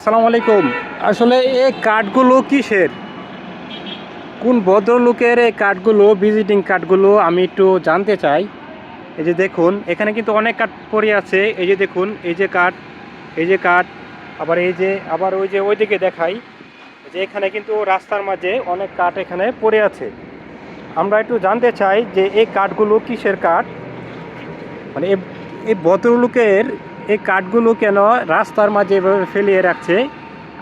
আসসালামু আলাইকুম। আসলে এই কার্ডগুলো কিসের? কোন ভদ্রলোকের এই কার্ডগুলো ভিজিটিং কার্ডগুলো আমি একটু জানতে চাই। এই যে দেখুন, এখানে কিন্তু অনেক কার্ড পড়ে আছে। এই যে দেখুন, এই যে কার্ড, এই যে কার্ড, আবার এই যে, আবার ওই যে ওইদিকে দেখাই যে এখানে কিন্তু রাস্তার মাঝে অনেক কাঠ এখানে পড়ে আছে। আমরা একটু জানতে চাই যে এই কার্ডগুলো কিসের কার্ড? মানে এই- এই ভদ্রলোকের এই কাঠগুলো কেন রাস্তার মাঝে এভাবে ফেলিয়ে রাখছে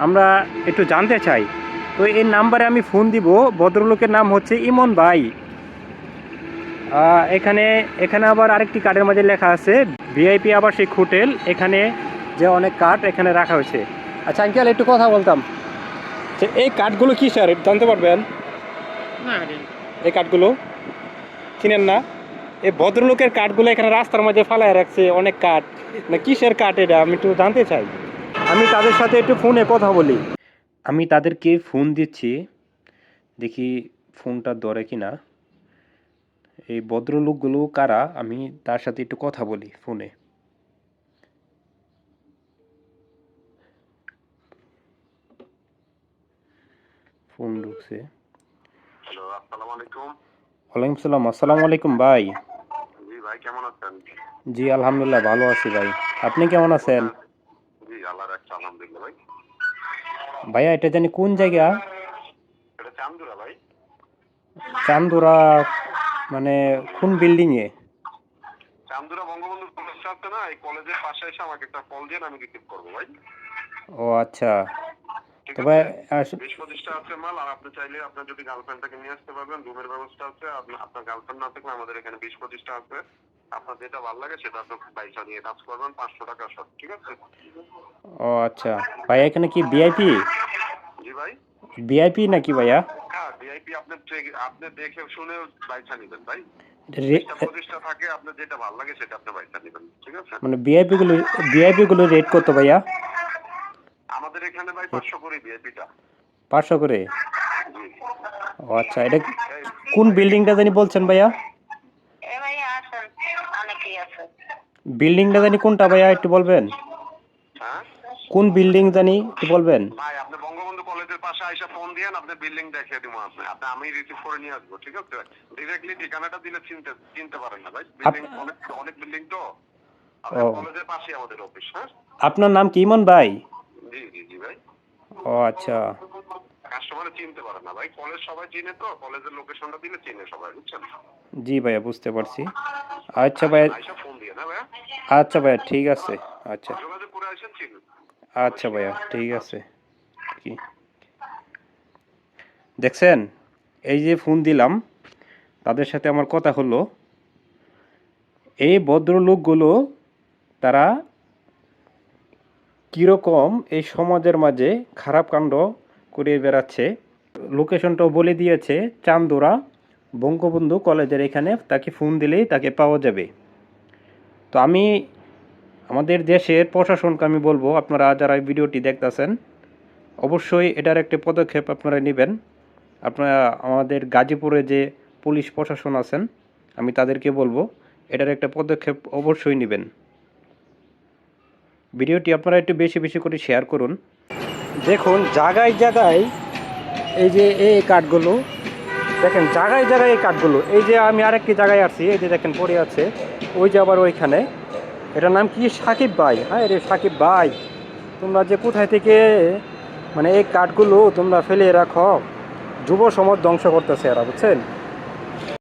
আমরা একটু জানতে চাই। তো এই নাম্বারে আমি ফোন দিব ভদ্রলোকের নাম হচ্ছে ইমন ভাই। এখানে এখানে আবার আরেকটি কার্ডের মাঝে লেখা আছে ভিআইপি আবাসিক হোটেল এখানে যে অনেক কাঠ এখানে রাখা হয়েছে। আচ্ছা আঙ্কেল একটু কথা বলতাম। যে এই কার্ডগুলো কি স্যার জানতে পারবেন? এই কার্ডগুলো চিনেন না? এই ভদ্রলোকের কাঠগুলো এখানে রাস্তার মাঝে ফালায় রাখছে অনেক কাঠ। না কিসের কাঠ এটা? আমি একটু জানতে চাই। আমি তাদের সাথে একটু ফোনে কথা বলি। আমি তাদেরকে ফোন দিচ্ছি। দেখি ফোনটা ধরে কি না এই ভদ্রলোকগুলো কারা? আমি তার সাথে একটু কথা বলি ফোনে। ফোন ঢুকছে। হ্যালো আসসালামু আলাইকুম। ওয়ালাইকুম সালাম। আসসালামু আলাইকুম ভাই। ভাই কেমন আছেন? জি আলহামদুলিল্লাহ ভালো আছি ভাই। আপনি কেমন আছেন? জি আল্লাহ রাখছে আলহামদুলিল্লাহ ভাই। ভাইয়া এটা জানি কোন জায়গা? এটা চান্দুরা ভাই। চান্দুরা মানে কোন বিল্ডিং এ? চান্দুরা বঙ্গবন্ধু কলেজ আছে না? এই কলেজের পাশে এসে আমাকে একটা কল দিয়ে আমি রিসিভ করব ভাই। ও আচ্ছা। ঠিক তো ভাই আছে বিশ পঁচিশটা আছে মাল আর আপনি চাইলে আপনার যদি গার্লফ্রেন্ডটাকে নিয়ে আসতে পারবেন রুমের ব্যবস্থা আছে আপনি- আপনার গার্লফ্রেন্ড না থাকলে আমাদের এখানে বিশ পঁচিশটা আছে। আপনার যেটা ভালো লাগে সেটা আপনি পয়সা নিয়ে কাজ করবেন পাঁচশো টাকা সব ঠিক আছে? ও আচ্ছা। ভাইয়া এখানে কি ভিআইপি জি ভাই। ভিআইপি নাকি ভাইয়া? হ্যাঁ ভিআইপি আপনি আপনি দেখে শুনে পয়সা নেবেন ভাই। এটা রে- থাকে আপনার যেটা ভালো লাগে সেটা আপনি পয়সা নেবেন ঠিক আছে? মানে ভিআইপি গুলো ভিআইপি গুলো রেট কত ভাইয়া? আমাদের এখানে ভাই পাঁচশো করে দিয়ে ভিআইপিটা পাঁচশো করে? ও আচ্ছা এটা কোন বিল্ডিংটা জানি বলছেন ভাইয়া? এ ভাই আসেন অনেকেই আছে। বিল্ডিংটা জানি কোনটা ভাইয়া একটু বলবেন? হ্যাঁ? কোন বিল্ডিং জানি একটু বলবেন? ভাই আপনি বঙ্গবন্ধু কলেজের পাশে আইসা ফোন দিয়েন আপনি বিল্ডিং দেখিয়ে দিব আপনি। আপনি আমি রিসিভ করে নিয়ে আসব ঠিক আছে? ডিরেক্টলি ঠিকানাটা দিলে চিনতে চিনতে পারেন না ভাই। বিল্ডিং অনেক অনেক বিল্ডিং তো। আপনার কলেজের পাশে আমাদের অফিস হ্যাঁ? আপনার নাম কি ইমন ভাই? ও আচ্ছা। কাস্টমার চিনতে পারে না। ভাই কলেজ সবাই চিনে তো কলেজের লোকেশনটা দিলে চিনে সবাই বুঝছেন? জি ভাইয়া বুঝতে পারছি। আচ্ছা ভাইয়া ফোন দিয়ে না ভাইয়া? আচ্ছা ভাইয়া ঠিক আছে। আচ্ছা। যোগাযোগ করে আসেন চিনুন। আচ্ছা ভাইয়া ঠিক আছে। কি? দেখছেন? এই যে ফোন দিলাম তাদের সাথে আমার কথা হলো। এই ভদ্রলোকগুলো তারা কীরকম এই সমাজের মাঝে খারাপ কাণ্ড করে বেড়াচ্ছে? লোকেশনটাও বলে দিয়েছে, চান্দোরা বঙ্গবন্ধু কলেজের এখানে তাকে ফোন দিলেই তাকে পাওয়া যাবে। তো আমি, আমাদের দেশের প্রশাসনকে আমি বলব, আপনারা যারা ভিডিওটি দেখতেছেন, অবশ্যই এটার একটি পদক্ষেপ আপনারা নেবেন। আপনারা আমাদের গাজীপুরে যে পুলিশ প্রশাসন আছেন, আমি তাদেরকে বলব, এটার একটা পদক্ষেপ অবশ্যই নেবেন। ভিডিওটি আপনারা একটু বেশি বেশি করে শেয়ার করুন। দেখুন, জায়গায় জায়গায় এই যে এই কাঠগুলো, দেখেন, জায়গায় জায়গায় এই কাঠগুলো। এই যে আমি আরেকটি জায়গায় আছি এই যে দেখেন, পড়ে আছে, ওই যে আবার ওইখানে। এটার নাম কি? সাকিব ভাই। হ্যাঁ রে সাকিব ভাই। তোমরা যে কোথায় থেকে মানে এই কাঠগুলো তোমরা ফেলে রাখো, যুব সমাজ ধ্বংস করতেছে এরা, বুঝছেন?